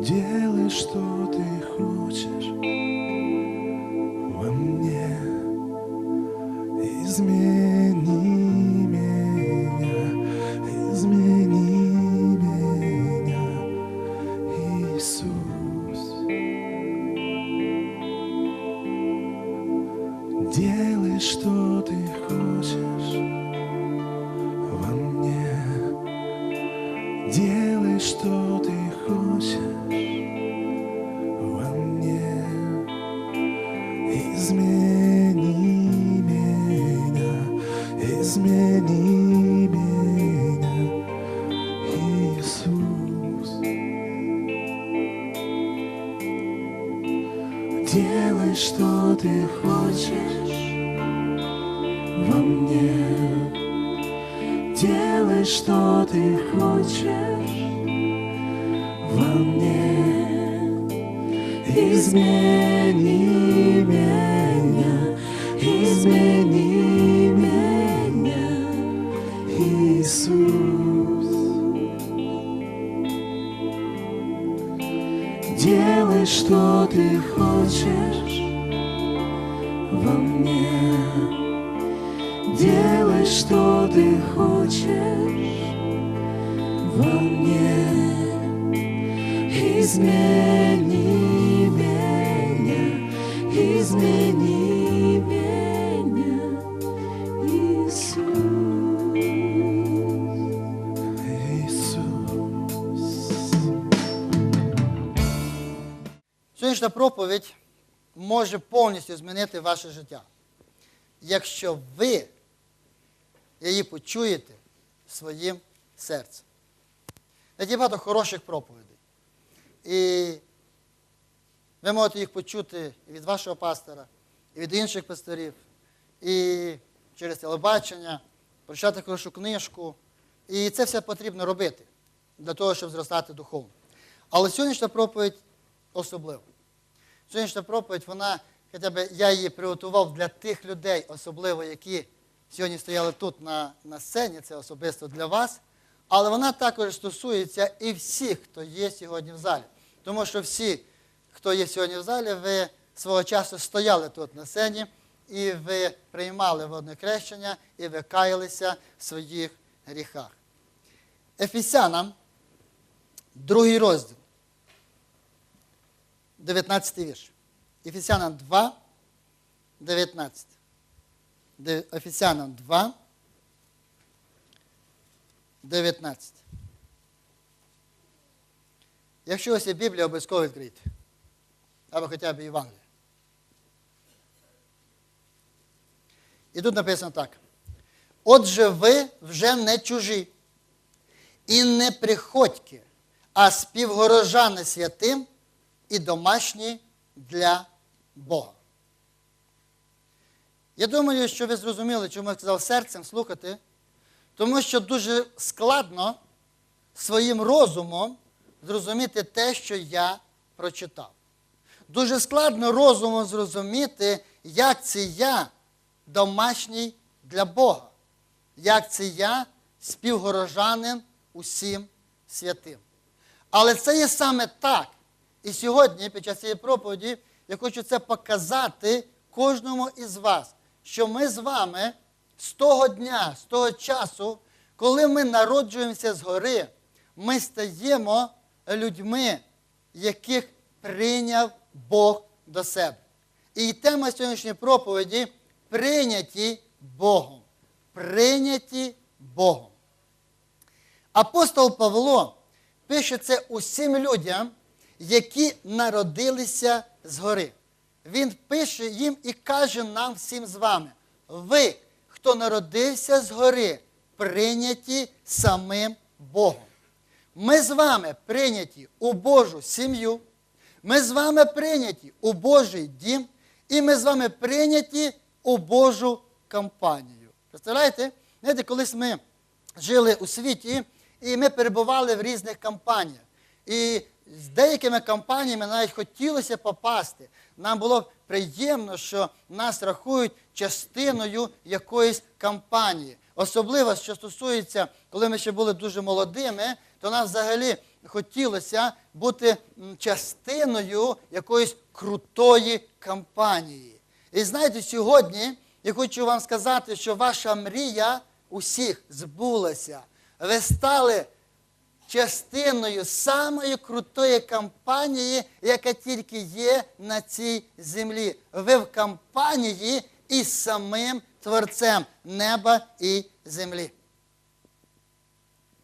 делай, что ты хочешь во мне изменить. Делай, что ты хочешь во мне. Измени меня, измени меня, Иисус. Делай, что ты хочешь во мне. Делай, что ты хочешь во мне. Измени меня, измени меня, Иисус. Иисус. Сьогоднішня проповідь може повністю змінити ваше життя, якщо ви її почуєте своїм серцем. Є багато хороших проповідей. І ви можете їх почути і від вашого пастора, і від інших пасторів, і через телебачення, прочитати хорошу книжку. І це все потрібно робити для того, щоб зростати духовно. Але сьогоднішня проповідь особлива. Сьогоднішня проповідь, вона, хоча б я її приготував для тих людей, особливо, які сьогодні стояли тут на, на сцені, це особисто для вас. Але вона також стосується і всіх, хто є сьогодні в залі. Тому що всі, хто є сьогодні в залі, ви свого часу стояли тут на сцені, і ви приймали водне крещення, і ви каялися в своїх гріхах. Ефесянам, другий розділ. 19 вірш. Ефесянам 2, 19. Де- Ефесянам 2, 19. Якщо ось є Біблія, обов'язково відкрийте. Або хоча б Євангелія. І тут написано так. Отже, ви вже не чужі і не приходьки, а співгорожани святим і домашні для Бога. Я думаю, що ви зрозуміли, чому я сказав серцем слухати, тому що дуже складно своїм розумом зрозуміти те, що я прочитав. Дуже складно розумом зрозуміти, як це я домашній для Бога, як це я співгорожанин усім святим. Але це є саме так. І сьогодні, під час цієї проповіді, я хочу це показати кожному із вас, що ми з вами з того дня, з того часу, коли ми народжуємося згори, ми стаємо людьми, яких прийняв Бог до себе. І тема сьогоднішньої проповіді прийняті Богом. Прийняті Богом. Апостол Павло пише це усім людям, які народилися згори. Він пише їм і каже нам всім з вами: ви, хто народився згори, прийняті самим Богом. Ми з вами прийняті у Божу сім'ю, ми з вами прийняті у Божий дім, і ми з вами прийняті у Божу компанію. Представляєте? Знаєте, колись ми жили у світі, і ми перебували в різних компаніях. І з деякими компаніями навіть хотілося попасти. Нам було приємно, що нас рахують частиною якоїсь компанії. Особливо, що стосується, коли ми ще були дуже молодими, то нам взагалі хотілося бути частиною якоїсь крутої компанії. І знаєте, сьогодні Я хочу вам сказати, що ваша мрія усіх збулася. Ви стали частиною самої крутої кампанії, яка тільки є на цій землі. Ви в кампанії із самим Творцем неба і землі.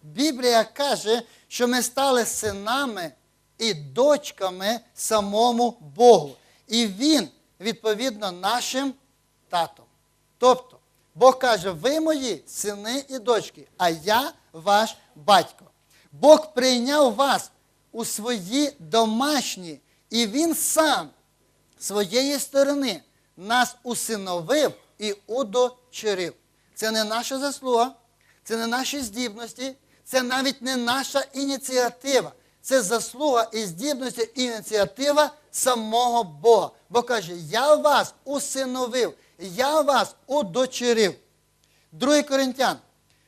Біблія каже, що ми стали синами і дочками самому Богу. І Він, відповідно, нашим татом. Тобто, Бог каже, ви мої сини і дочки, а я ваш батько. Бог прийняв вас у свої домашні, і Він сам своєї сторони нас усиновив і удочерив. Це не наша заслуга, це не наші здібності, це навіть не наша ініціатива. Це заслуга і здібності ініціатива самого Бога. Бо каже, я вас усиновив, я вас удочерив. 2 Коринтян,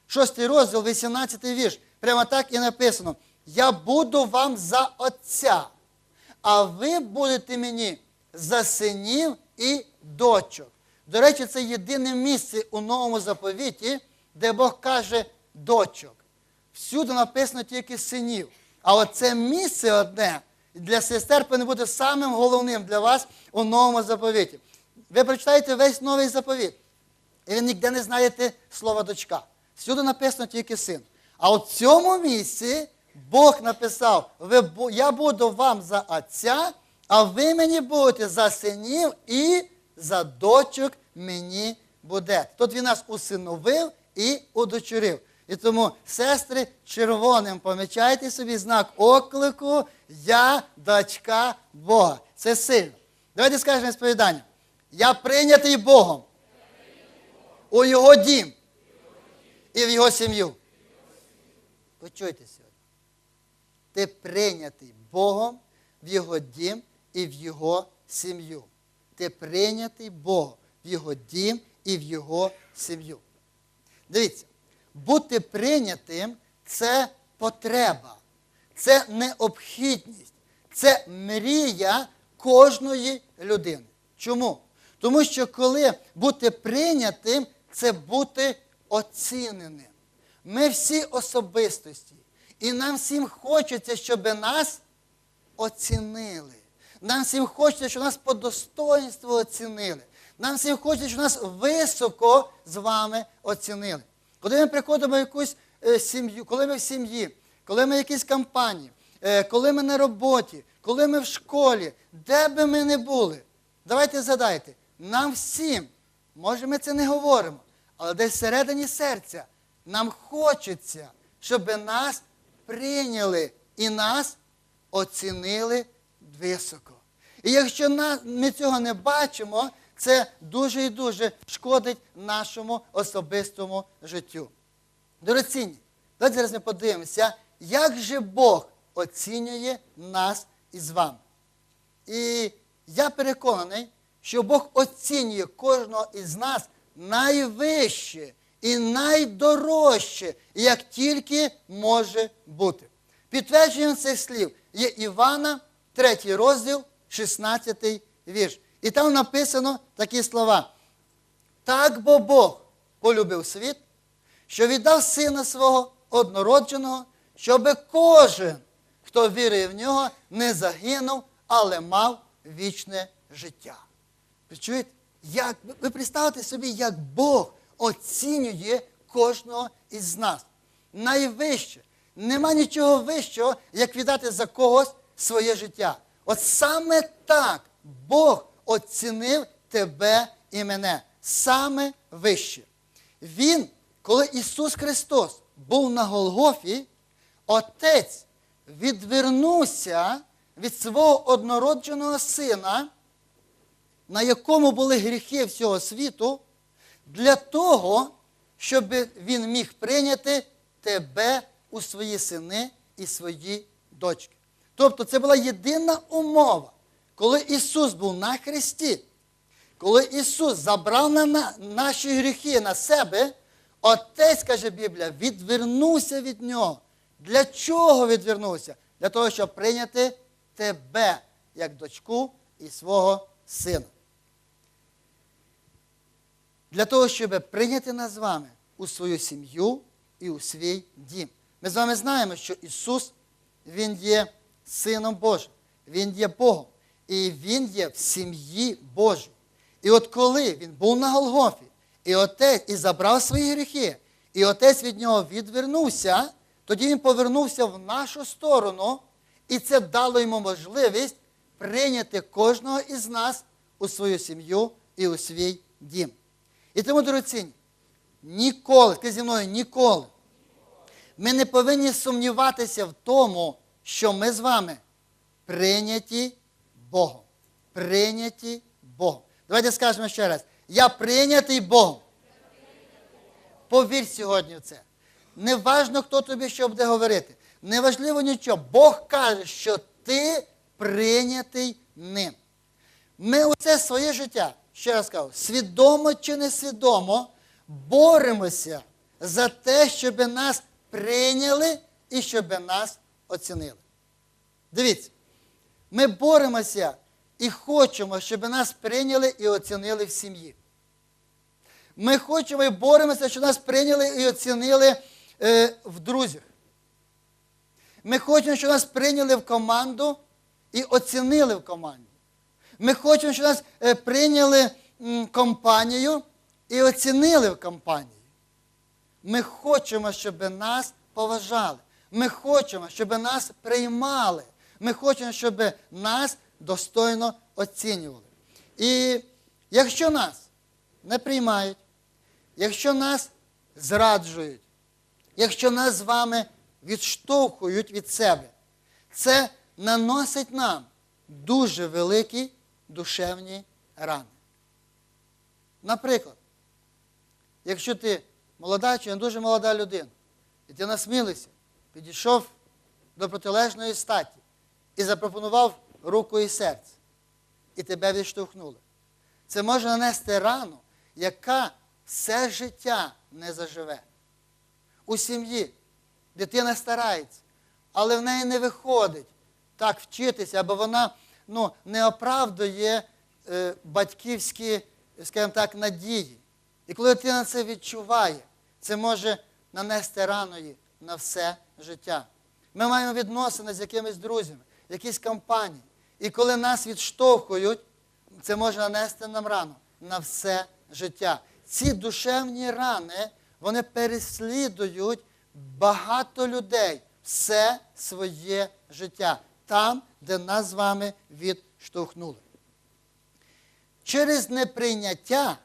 6 розділ, 18 вірш. Прямо так і написано: Я буду вам за отця, а ви будете мені за синів і дочок. До речі, це єдине місце у новому заповіті, де Бог каже дочок. Всюди написано тільки синів. А оце місце одне для сестер повинно бути самим головним для вас у новому заповіті. Ви прочитаєте весь новий заповіт, і ви ніде не знаєте слова дочка. Всюди написано тільки син. А от в цьому місці Бог написав: я буду вам за отця, а ви мені будете за синів і за дочок мені будете. Тут він нас усиновив і удочерив. І тому, сестри, червоним помічайте собі знак оклику Я дочка Бога. Це сильно. Давайте скажемо сповідання. Я прийнятий Богом у його дім і в його сім'ю. Почуйте сьогодні. Ти прийнятий Богом в його дім і в його сім'ю. Ти прийнятий Богом в його дім і в його сім'ю. Дивіться, бути прийнятим це потреба, це необхідність, це мрія кожної людини. Чому? Тому що коли бути прийнятим, це бути оціненим. Ми всі особистості. І нам всім хочеться, щоб нас оцінили. Нам всім хочеться, щоб нас по достоинству оцінили. Нам всім хочеться, щоб нас високо з вами оцінили. Коли ми приходимо в якусь е, сім'ю, коли ми в сім'ї, коли ми в якійсь компанії, е, коли ми на роботі, коли ми в школі, де би ми не були, давайте згадайте, нам всім, може ми це не говоримо, але десь всередині серця нам хочеться, щоб нас прийняли і нас оцінили високо. І якщо ми цього не бачимо, це дуже і дуже шкодить нашому особистому життю. Дорогоцінні, давайте зараз ми подивимося, як же Бог оцінює нас із вами. І я переконаний, що Бог оцінює кожного із нас найвище і найдорожче, як тільки може бути. Підтвердженням цих слів є Івана, 3 розділ, 16 вірш. І там написано такі слова. Так бо Бог полюбив світ, що віддав сина свого однородженого, щоб кожен, хто вірує в нього, не загинув, але мав вічне життя. Ви чуєте? Як, ви представте собі, як Бог оцінює кожного із нас. Найвище. Нема нічого вищого, як віддати за когось своє життя. От саме так Бог оцінив тебе і мене. Саме вище. Він, коли Ісус Христос був на Голгофі, Отець відвернувся від свого однородженого сина, на якому були гріхи всього світу, для того, щоб він міг прийняти тебе у свої сини і свої дочки. Тобто це була єдина умова, коли Ісус був на хресті, коли Ісус забрав на наші гріхи на себе, Отець, каже Біблія, відвернувся від нього. Для чого відвернувся? Для того, щоб прийняти тебе як дочку і свого сина. для того, щоб прийняти нас з вами у свою сім'ю і у свій дім. Ми з вами знаємо, що Ісус, Він є Сином Божим, Він є Богом, і Він є в сім'ї Божій. І от коли Він був на Голгофі, і отець і забрав свої гріхи, і отець від нього відвернувся, тоді він повернувся в нашу сторону, і це дало йому можливість прийняти кожного із нас у свою сім'ю і у свій дім. І тому, дорогоцінні, ніколи, ти зі мною ніколи. Ми не повинні сумніватися в тому, що ми з вами прийняті Богом. Прийняті Богом. Давайте скажемо ще раз. Я прийнятий Богом. Повір сьогодні в це. Неважно, хто тобі що буде говорити. Неважливо нічого. Бог каже, що ти прийнятий ним. Ми оце своє життя, ще раз кажу, свідомо чи несвідомо, боремося за те, щоб нас прийняли і щоб нас оцінили. Дивіться, ми боремося і хочемо, щоб нас прийняли і оцінили в сім'ї. Ми хочемо і боремося, щоб нас прийняли і оцінили е, в друзях. Ми хочемо, щоб нас прийняли в команду і оцінили в команді. Ми хочемо, щоб нас е, прийняли м, компанію і оцінили в компанії. Ми хочемо, щоб нас поважали. Ми хочемо, щоб нас приймали. Ми хочемо, щоб нас достойно оцінювали. І якщо нас не приймають, якщо нас зраджують, якщо нас з вами відштовхують від себе, це наносить нам дуже великі душевні рани. Наприклад, якщо ти молода чи не дуже молода людина, і ти насмілився, підійшов до протилежної статі і запропонував руку і серце, і тебе відштовхнули. Це може нанести рану, яка все життя не заживе. У сім'ї дитина старається, але в неї не виходить так вчитися, або вона ну, не оправдує е, батьківські, скажімо так, надії. І коли дитина це відчуває, це може нанести рану їй на все життя. Ми маємо відносини з якимись друзями, якісь компанії. І коли нас відштовхують, це може нанести нам рану на все життя. Ці душевні рани, вони переслідують багато людей все своє життя, там, де нас з вами відштовхнули. Через неприйняття,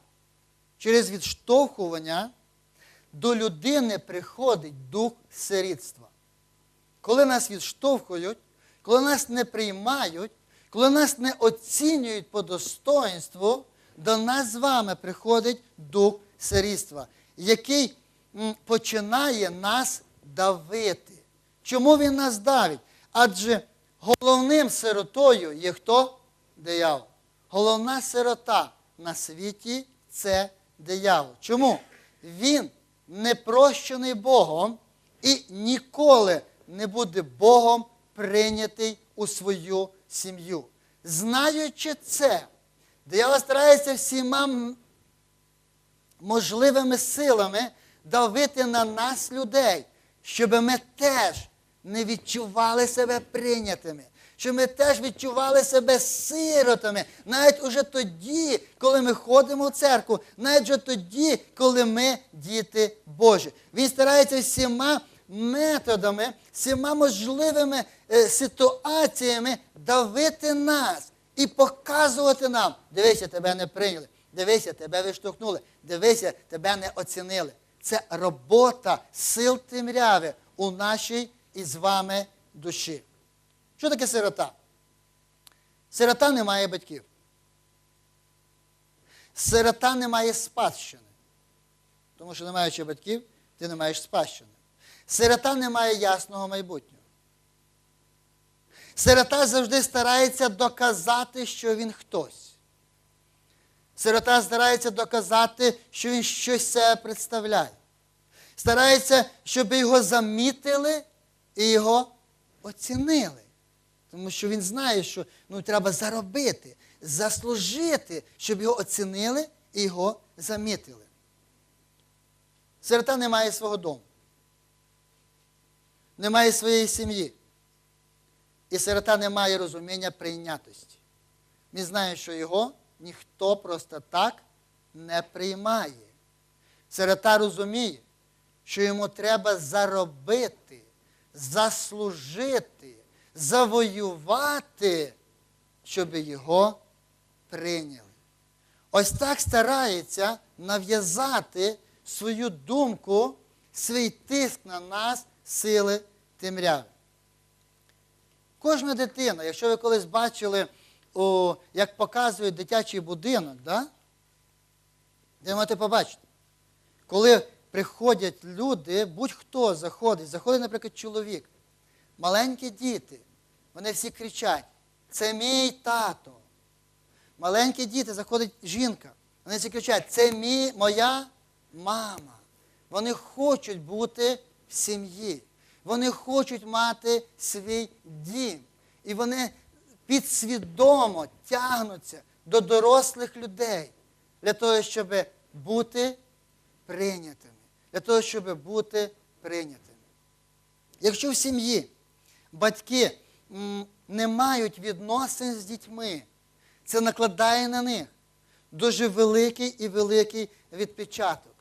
через відштовхування до людини приходить дух сирітства. Коли нас відштовхують, коли нас не приймають, коли нас не оцінюють по достоинству, до нас з вами приходить дух сирітства, який починає нас давити. Чому він нас давить? Адже головним сиротою є хто? Диявол. Головна сирота на світі це диявол. Чому? Він не прощений Богом і ніколи не буде Богом прийнятий у свою сім'ю. Знаючи це, диявол старається всіма можливими силами давити на нас людей, щоб ми теж не відчували себе прийнятими, щоб ми теж відчували себе сиротами, навіть уже тоді, коли ми ходимо в церкву, навіть вже тоді, коли ми діти Божі. Він старається всіма методами, всіма можливими е, ситуаціями давити нас і показувати нам, дивися, тебе не прийняли, дивися, тебе виштовхнули, дивися, тебе не оцінили. Це робота сил темряви у нашій і з вами душі. Що таке сирота? Сирота не має батьків. Сирота не має спадщини. Тому що не маючи батьків, ти не маєш спадщини. Сирота не має ясного майбутнього. Сирота завжди старається доказати, що він хтось. Сирота старається доказати, що він щось себе представляє. Старається, щоб його замітили і його оцінили. Тому що він знає, що ну, треба заробити, заслужити, щоб його оцінили і його замітили. Сирота не має свого дому, не має своєї сім'ї. І сирота не має розуміння прийнятості. Він знає, що його ніхто просто так не приймає. Сирота розуміє, що йому треба заробити, заслужити, завоювати, щоб його прийняли. Ось так старається нав'язати свою думку, свій тиск на нас сили темряви. Кожна дитина, якщо ви колись бачили, о, як показують дитячий будинок, да? де можете побачити, коли приходять люди, будь-хто заходить, заходить, наприклад, чоловік, маленькі діти, вони всі кричать: це мій тато. Маленькі діти, заходить жінка, вони всі кричать, це мій, моя мама. Вони хочуть бути в сім'ї. Вони хочуть мати свій дім. І вони підсвідомо тягнуться до дорослих людей для того, щоб бути прийнятими. Для того, щоб бути прийнятими. Якщо в сім'ї батьки не мають відносин з дітьми, це накладає на них дуже великий і великий відпечаток.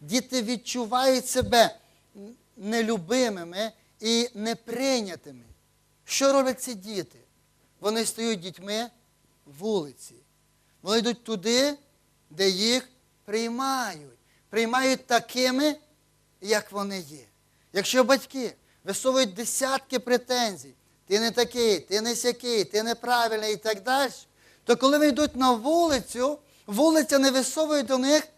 Діти відчувають себе нелюбимими і неприйнятими. Що роблять ці діти? Вони стають дітьми вулиці. Вони йдуть туди, де їх приймають. Приймають такими, як вони є. Якщо батьки висовують десятки претензій, ти не такий, ти не сякий, ти неправильний і так далі, то коли вони йдуть на вулицю, вулиця не висовує до них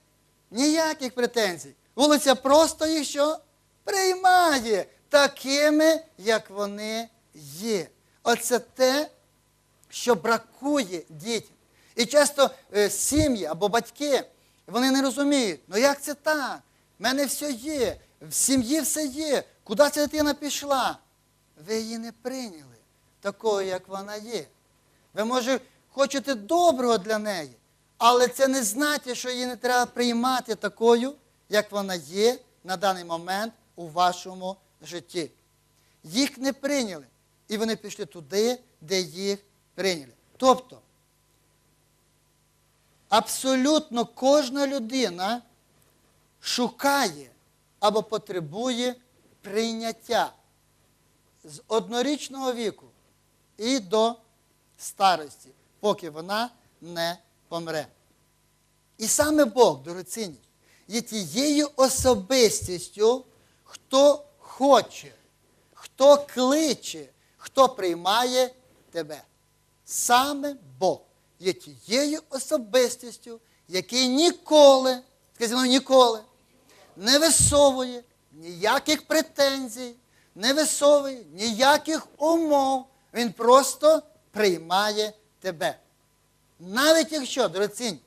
ніяких претензій. Вулиця просто їх що? Приймає такими, як вони є. Оце те, що бракує дітям. І часто е, сім'ї або батьки, вони не розуміють, ну як це так? В мене все є, в сім'ї все є. Куди ця дитина пішла? Ви її не прийняли такою, як вона є. Ви, може, хочете доброго для неї, але це не значить, що її не треба приймати такою, як вона є на даний момент у вашому житті. Їх не прийняли, і вони пішли туди, де їх прийняли. Тобто, абсолютно кожна людина шукає або потребує прийняття з однорічного віку і до старості, поки вона не помре. І саме Бог, дорогоцінні, є тією особистістю, хто хоче, хто кличе, хто приймає тебе. Саме Бог є тією особистістю, який ніколи, скажімо, ніколи не висовує ніяких претензій, не висовує ніяких умов. Він просто приймає тебе. Навіть якщо, дорогоцінь,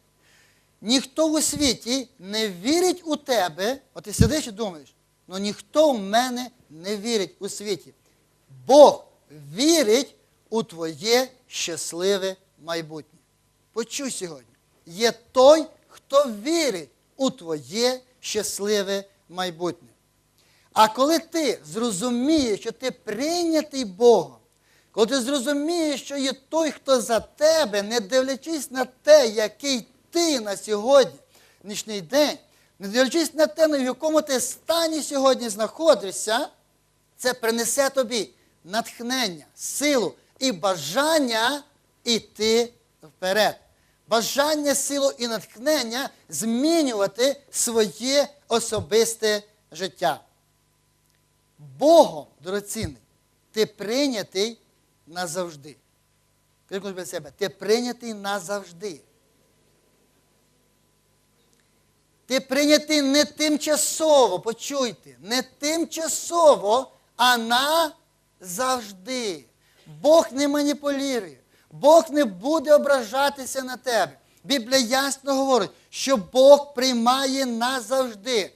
ніхто у світі не вірить у тебе, от ти сидиш і думаєш, ну ніхто в мене не вірить у світі. Бог вірить у твоє щасливе майбутнє. Почуй сьогодні. Є той, хто вірить у твоє щасливе майбутнє. А коли ти зрозумієш, що ти прийнятий Богом, коли ти зрозумієш, що є той, хто за тебе, не дивлячись на те, який ти на сьогоднішній день, не дивлячись на те, на якому ти стані сьогодні знаходишся, це принесе тобі натхнення, силу і бажання йти вперед. Бажання, силу і натхнення змінювати своє особисте життя. Богом, дорогоцінний, ти прийнятий назавжди. Кажи для себе, ти прийнятий назавжди. Ти прийнятий не тимчасово, почуйте, не тимчасово, а назавжди. Бог не маніпулює. Бог не буде ображатися на тебе. Біблія ясно говорить, що Бог приймає назавжди.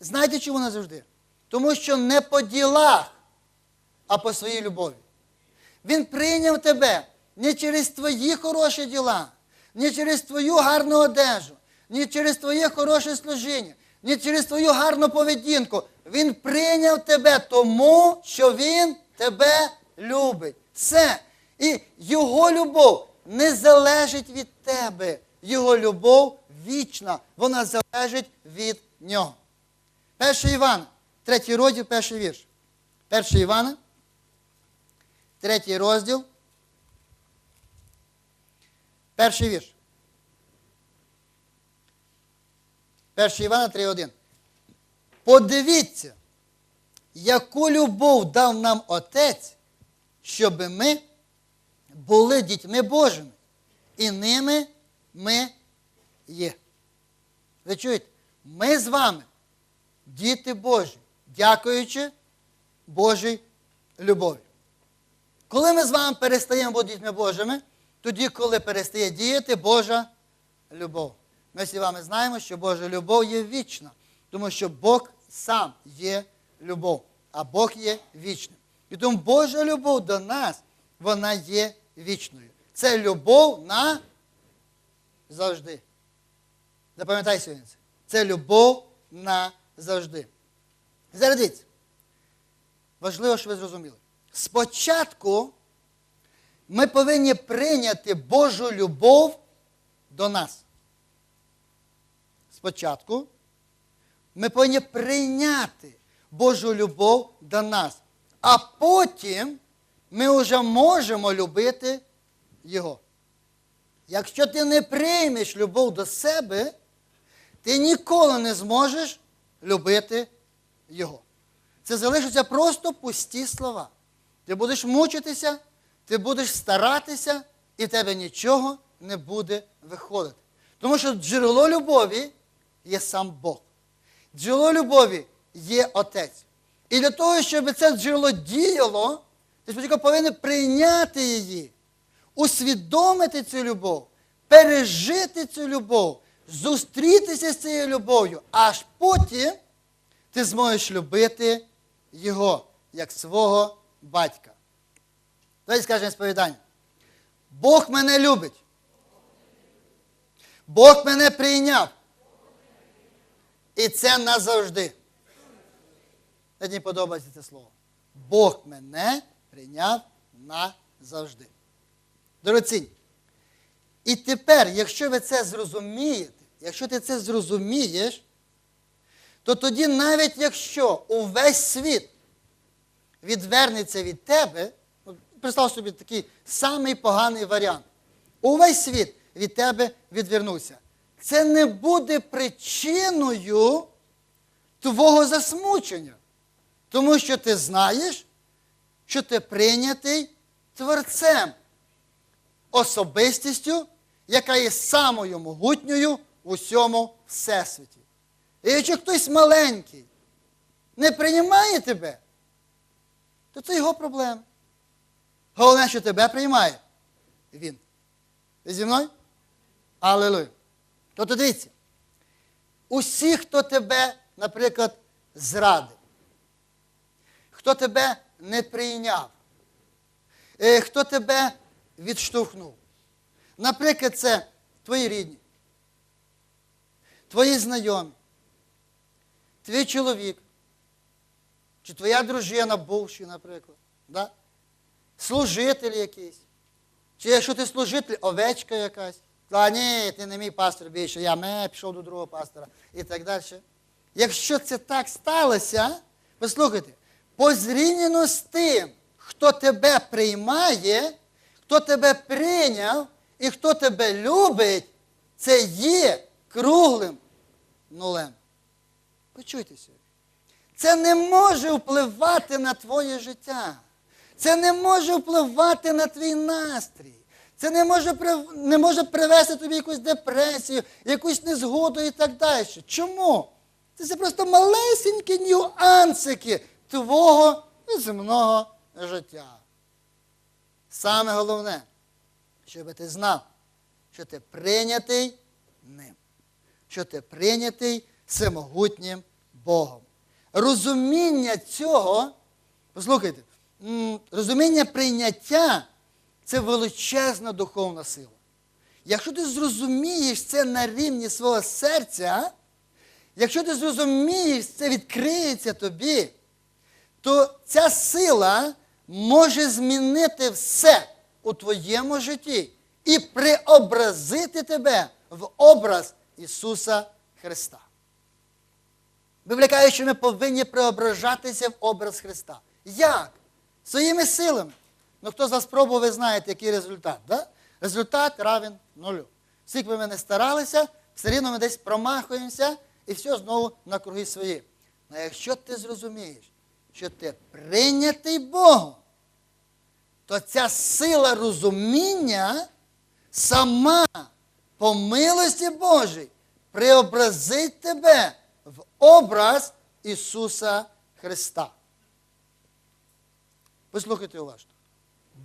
Знаєте, чому назавжди? Тому що не по ділах, а по своїй любові. Він прийняв тебе не через твої хороші діла, не через твою гарну одежу, не через твоє хороше служіння. ні через твою гарну поведінку. Він прийняв тебе тому, що він тебе любить. Все. І його любов не залежить від тебе. Його любов вічна. Вона залежить від нього. Перший Іван, третій розділ, перший вірш. Перший Івана, третій розділ. Перший вірш. Перший Івана 3.1. Подивіться, яку любов дав нам Отець, щоб ми були дітьми Божими. І ними ми є. Ви чуєте? Ми з вами діти Божі, дякуючи Божій любові. Коли ми з вами перестаємо бути дітьми Божими, тоді, коли перестає діяти Божа любов. Ми всі вами знаємо, що Божа любов є вічна, тому що Бог сам є любов, а Бог є вічним. І тому Божа любов до нас, вона є вічною. Це любов на завжди. Запам'ятай сьогодні це. Любов на завжди. Зараз дивіться. Важливо, щоб ви зрозуміли. Спочатку ми повинні прийняти Божу любов до нас. Спочатку ми повинні прийняти Божу любов до нас. А потім ми вже можемо любити Його. Якщо ти не приймеш любов до себе, ти ніколи не зможеш любити Його. Це залишаться просто пусті слова. Ти будеш мучитися, ти будеш старатися, і тебе нічого не буде виходити. Тому що джерело любові є сам Бог. Джерело любові є Отець. І для того, щоб це джерело діяло, ти спочатку повинен прийняти її, усвідомити цю любов, пережити цю любов, зустрітися з цією любов'ю, аж потім ти зможеш любити його як свого батька. Давайте скажемо сповідання. Бог мене любить. Бог мене прийняв. І це назавжди. Мені подобається це слово. Бог мене прийняв назавжди. Дорогоцінь. І тепер, якщо ви це зрозумієте, якщо ти це зрозумієш, то тоді навіть якщо увесь світ відвернеться від тебе, представ собі такий самий поганий варіант. Увесь світ від тебе відвернувся. Це не буде причиною твого засмучення. Тому що ти знаєш, що ти прийнятий Творцем, особистістю, яка є самою могутньою в усьому всесвіті. І якщо хтось маленький не приймає тебе, то це його проблема. Головне, що тебе приймає він. Ви зі мною? Аллилуйя. Тобто дивіться, усі, хто тебе, наприклад, зрадив, хто тебе не прийняв, е, хто тебе відштовхнув. Наприклад, це твої рідні, твої знайомі, твій чоловік, чи твоя дружина, бувший, наприклад, да? служитель якийсь. Чи якщо ти служитель, овечка якась. А ні, ти не мій пастор більше, я ме, пішов до другого пастора і так далі. Якщо це так сталося, послухайте, позрівняно з тим, хто тебе приймає, хто тебе прийняв і хто тебе любить, це є круглим нулем. Почуйте сьогодні. Це не може впливати на твоє життя. Це не може впливати на твій настрій. Це не може, не може привести тобі якусь депресію, якусь незгоду і так далі. Чому? Це просто малесенькі нюансики твого земного життя. Саме головне, щоб ти знав, що ти прийнятий ним, що ти прийнятий всемогутнім Богом. Розуміння цього, послухайте, розуміння прийняття це величезна духовна сила. Якщо ти зрозумієш це на рівні свого серця, Якщо ти зрозумієш, це відкриється тобі, то ця сила може змінити все у твоєму житті і преобразити тебе в образ Ісуса Христа. Біблія що ми повинні преображатися в образ Христа. Як? Своїми силами. Ну, хто з вас пробував, ви знаєте, який результат. Да? Результат равен нулю. Скільки би ми не старалися, все рівно ми десь промахуємося і все знову на круги свої. А якщо ти зрозумієш, що ти прийнятий Богом, то ця сила розуміння сама по милості Божій преобразить тебе в образ Ісуса Христа. Послухайте уважно.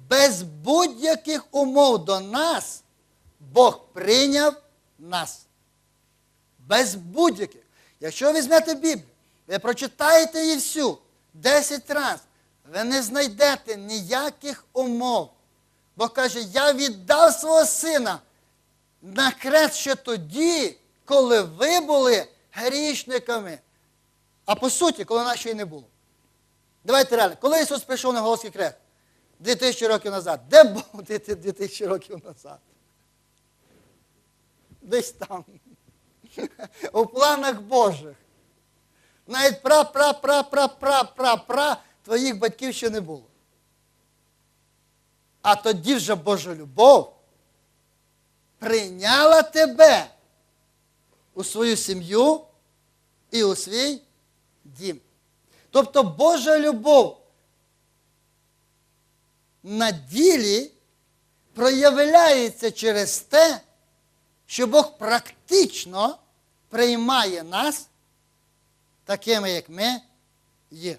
Без будь-яких умов до нас Бог прийняв нас. Без будь-яких. Якщо ви візьмете Біблію, ви прочитаєте її всю 10 разів, ви не знайдете ніяких умов. Бог каже, я віддав свого сина на крест ще тоді, коли ви були грішниками. А по суті, коли нас ще й не було. Давайте реально, коли Ісус прийшов на Голгофський крест? 2000 років назад. Де був 2000 років назад? Десь там. У планах Божих. Навіть пра-пра-пра-пра-пра-пра-пра твоїх батьків ще не було. А тоді вже Божа любов прийняла тебе у свою сім'ю і у свій дім. Тобто Божа любов на ділі проявляється через те, що Бог практично приймає нас такими, як ми є.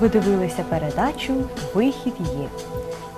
Ви дивилися передачу Вихід є.